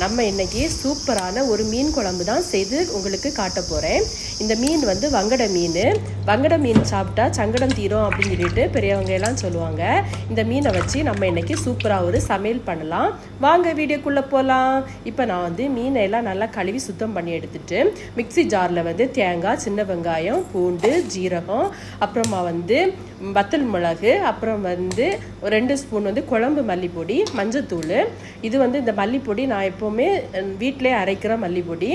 நம்ம இன்னைக்கு சூப்பரான ஒரு மீன் குழம்பு தான் செய்து உங்களுக்கு காட்ட போகிறேன் இந்த மீன் வந்து வங்கட மீன். வங்கட மீன் சாப்பிட்டா சங்கடம் தீரும் அப்படின்னு சொல்லிட்டு பெரியவங்க எல்லாம் சொல்லுவாங்க. இந்த மீனை வச்சு நம்ம இன்னைக்கு சூப்பராக ஒரு சமையல் பண்ணலாம். வாங்க வீடியோக்குள்ளே போகலாம் இப்போ நான் வந்து மீனை எல்லாம் நல்லா கழுவி சுத்தம் பண்ணி எடுத்துட்டு மிக்ஸி ஜாரில் வந்து தேங்காய் சின்ன வெங்காயம் பூண்டு ஜீரகம் அப்புறமா வந்து வத்தல் மிளகு அப்புறம் வந்து ஒரு ரெண்டு ஸ்பூன் வந்து குழம்பு மல்லிப்பொடி மஞ்சத்தூள். இது வந்து இந்த மல்லிப்பொடி நான் எப்போவுமே வீட்டிலே அரைக்கிற மல்லிப்பொடி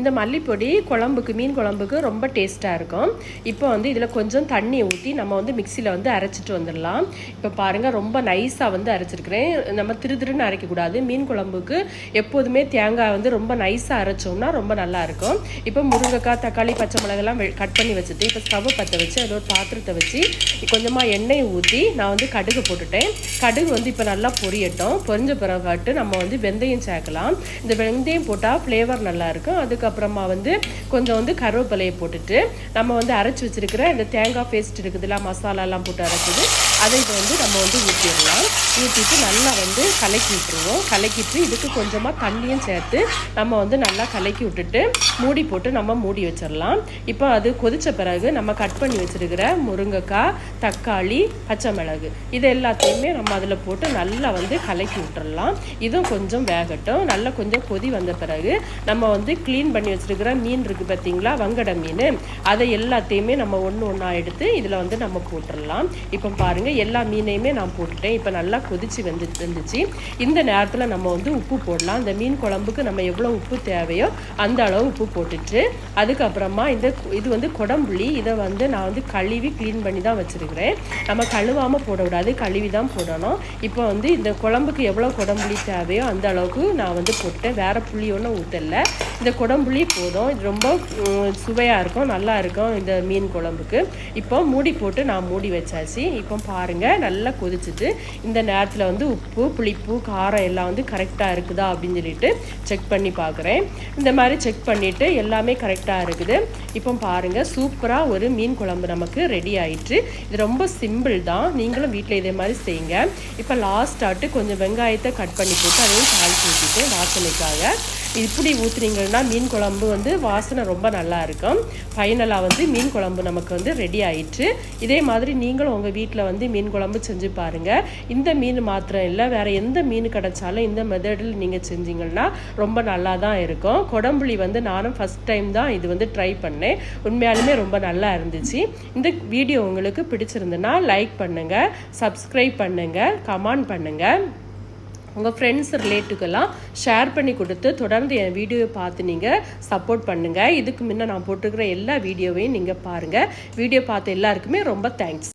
இந்த மல்லிப்பொடி குழம்புக்கு மீன் குழம்புக்கு ரொம்ப டேஸ்ட்டாக இருக்கும். இப்போ வந்து இதில் கொஞ்சம் தண்ணி ஊற்றி நம்ம வந்து மிக்சியில் வந்து அரைச்சிட்டு வந்துடலாம். இப்போ பாருங்கள் ரொம்ப நைஸாக வந்து அரைச்சிருக்கிறேன். நம்ம திரு திருன்னு அரைக்கக்கூடாது. மீன் குழம்புக்கு எப்போதுமே தேங்காய் வந்து ரொம்ப நைஸாக அரைச்சோம்னா ரொம்ப நல்லா இருக்கும். இப்போ முருங்கைக்காய் தக்காளி பச்சை மிளகெல்லாம் கட் பண்ணி வச்சுட்டு இப்போ ஸ்டவ் பற்ற வச்சு அதோட பாத்திரத்தை வச்சு கொஞ்சமாக எண்ணெய் ஊற்றி நான் வந்து கடுகு போட்டுட்டேன். கடுகு வந்து இப்போ நல்லா பொரியட்டும். பொரிஞ்ச பிறகு நம்ம வந்து வெந்தயம் சேர்க்கலாம். இந்த வெந்தயம் போட்டால் ஃப்ளேவர் நல்லாயிருக்கும் அதுக்கு அதுக்கப்புறமா வந்து கொஞ்சம் வந்து கருவேப்பிலையை போட்டுட்டு நம்ம வந்து அரைச்சி வச்சிருக்கிற இந்த தேங்காய் பேஸ்ட் இருக்குதுல்ல மசாலாலாம் போட்டு அரைச்சது அதை இதை வந்து நம்ம வந்து ஊற்றிடலாம் ஊற்றிட்டு நல்லா வந்து கலக்கி விட்டுருவோம். கலக்கிட்டு இதுக்கு கொஞ்சமாக தண்ணியும் சேர்த்து நம்ம வந்து நல்லா கலக்கி விட்டுட்டு மூடி போட்டு நம்ம மூடி வச்சிடலாம். இப்போ அது கொதித்த பிறகு நம்ம கட் பண்ணி வச்சிருக்கிற முருங்கைக்காய் தக்காளி பச்சை மிளகு இது எல்லாத்தையுமே நம்ம அதில் போட்டு நல்லா வந்து கலக்கி விட்டுடலாம் இதுவும் கொஞ்சம் வேகட்டும். நல்லா கொஞ்சம் கொதி வந்த பிறகு நம்ம வந்து க்ளீன் பண்ணி வச்சுருக்கிற மீன் இருக்குது பார்த்தீங்களா வங்கட மீன். அதை எல்லாத்தையுமே நம்ம ஒன்று ஒன்றா எடுத்து இதில் வந்து நம்ம போட்டுடலாம் இப்போ பாருங்கள் எல்லா மீனையுமே நான் போட்டுட்டேன். இப்போ நல்லா கொதிச்சு வந்து வந்துச்சு. இந்த நேரத்தில் நம்ம வந்து உப்பு போடலாம். இந்த மீன் குழம்புக்கு நம்ம எவ்வளோ உப்பு தேவையோ அந்த அளவு உப்பு போட்டுட்டு அதுக்கப்புறமா இந்த இது வந்து குடம்புளி. இதை வந்து நான் வந்து கழுவி க்ளீன் பண்ணி தான் வச்சுருக்கிறேன். நம்ம கழுவாமல் போடக்கூடாது. கழுவி தான் போடணும். இப்போ வந்து இந்த குழம்புக்கு எவ்வளோ குடம்புளி தேவையோ அந்த அளவுக்கு நான் வந்து போட்டேன் வேறு புளி ஒன்றும் ஊற்றல இந்த குடம்புளி போதும். இது ரொம்ப சுவையாக இருக்கும் நல்லா இருக்கும் இந்த மீன் குழம்புக்கு. இப்போ மூடி போட்டு நான் மூடி வச்சாச்சு. இப்போ பாருங்கள் நல்லா கொதிச்சுட்டு இந்த நேரத்தில் வந்து உப்பு புளிப்பு காரம் எல்லாம் வந்து கரெக்டாக இருக்குதா அப்படின்னு சொல்லிட்டு செக் பண்ணி பார்க்குறேன் இந்த மாதிரி செக் பண்ணிவிட்டு எல்லாமே கரெக்டாக இருக்குது. இப்போ பாருங்கள் சூப்பராக ஒரு மீன் குழம்பு நமக்கு ரெடி ஆயிட்டு. இது ரொம்ப சிம்பிள் தான். நீங்களும் வீட்டில் இதே மாதிரி செய்யுங்க. இப்போ லாஸ்ட்டாட்டு கொஞ்சம் வெங்காயத்தை கட் பண்ணி போட்டு அதையும் தாளிச்சு ஊற்றிட்டு வாசனைக்காக இப்படி ஊற்றுனீங்கன்னா மீன் குழம்பு வந்து வாசனை ரொம்ப நல்லா இருக்கும். ஃபைனலாக வந்து மீன் குழம்பு நமக்கு வந்து ரெடி ஆயிடுச்சு இதே மாதிரி நீங்களும் உங்கள் வீட்டில் வந்து மீன் குழம்பு செஞ்சு பாருங்கள் இந்த மீன் மாத்திரம் இல்லை வேறு எந்த மீன் கிடைச்சாலும் இந்த மெத்தடில் நீங்கள் செஞ்சீங்கன்னா ரொம்ப நல்லா தான் இருக்கும். குடம்புளி வந்து நானும் ஃபஸ்ட் டைம் தான் இது வந்து ட்ரை பண்ணேன். உண்மையாலுமே ரொம்ப நல்லா இருந்துச்சு. இந்த வீடியோ உங்களுக்கு பிடிச்சிருந்துன்னா லைக் பண்ணுங்கள் சப்ஸ்கிரைப் பண்ணுங்கள் கமெண்ட் பண்ணுங்கள் உங்கள் ஃப்ரெண்ட்ஸ் ரிலேட்டிவ்க்கெல்லாம் ஷேர் பண்ணி கொடுத்து தொடர்ந்து என் வீடியோவை பார்த்து நீங்கள் சப்போர்ட் பண்ணுங்கள் இதுக்கு முன்னே நான் போட்டிருக்கிற எல்லா வீடியோவையும் நீங்கள் பாருங்கள் வீடியோ பார்த்த எல்லாருக்குமே ரொம்ப தேங்க்ஸ்